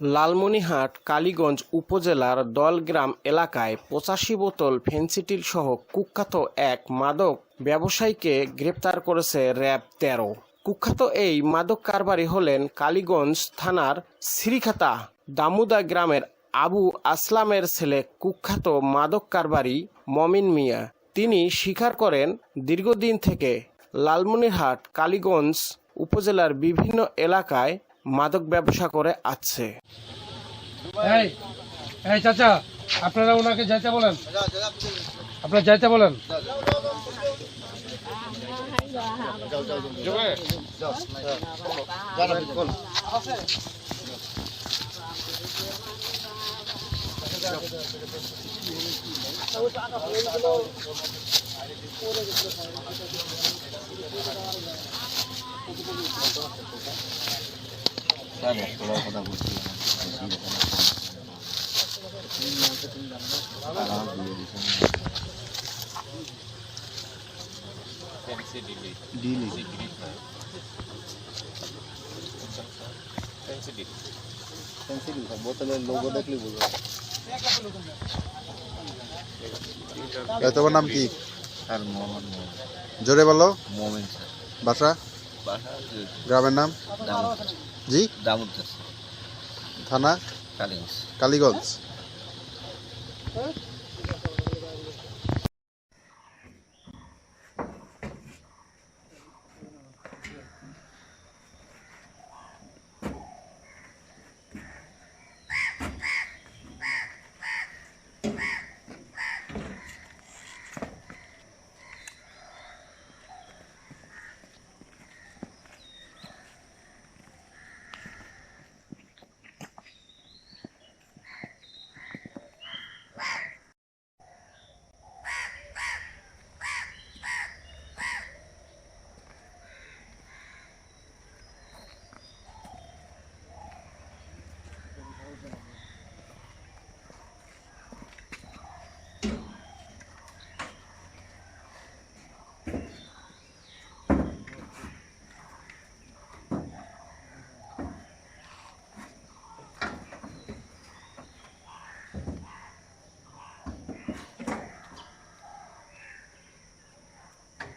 লালমনিরহাট, কালীগঞ্জ উপজেলার দলগ্রাম এলাকায় পঁচাশি বোতল ফেন্সিডিল সহ কুখ্যাত এক মাদক ব্যবসায়ীকে গ্রেপ্তার করেছে র্যাব তেরো। কুখ্যাত এই মাদক কারবারি হলেন কালীগঞ্জ থানার শ্রীখাতা দামুদা গ্রামের আবু আসলামের ছেলে কুখ্যাত মাদক কারবারি মমিন মিয়া। তিনি স্বীকার করেন, দীর্ঘদিন থেকে লালমনিরহাট, কালীগঞ্জ উপজেলার বিভিন্ন এলাকায় মাদক ব্যবসা করে আছে। চাচা আপনারা ওনাকে যাইতে বলেন। আপনারা যাইতে বলেন। বোতলের লোগো দেখলে বুঝবে এ, তোমার নাম কি? স্যার মোহাম্মদ মোহাম্মদ জোরে বলো। মোমেন স্যার। বাসা? গ্রামের নাম? জি? দামুদ থানা? কালীগঞ্জ। কালীগঞ্জ।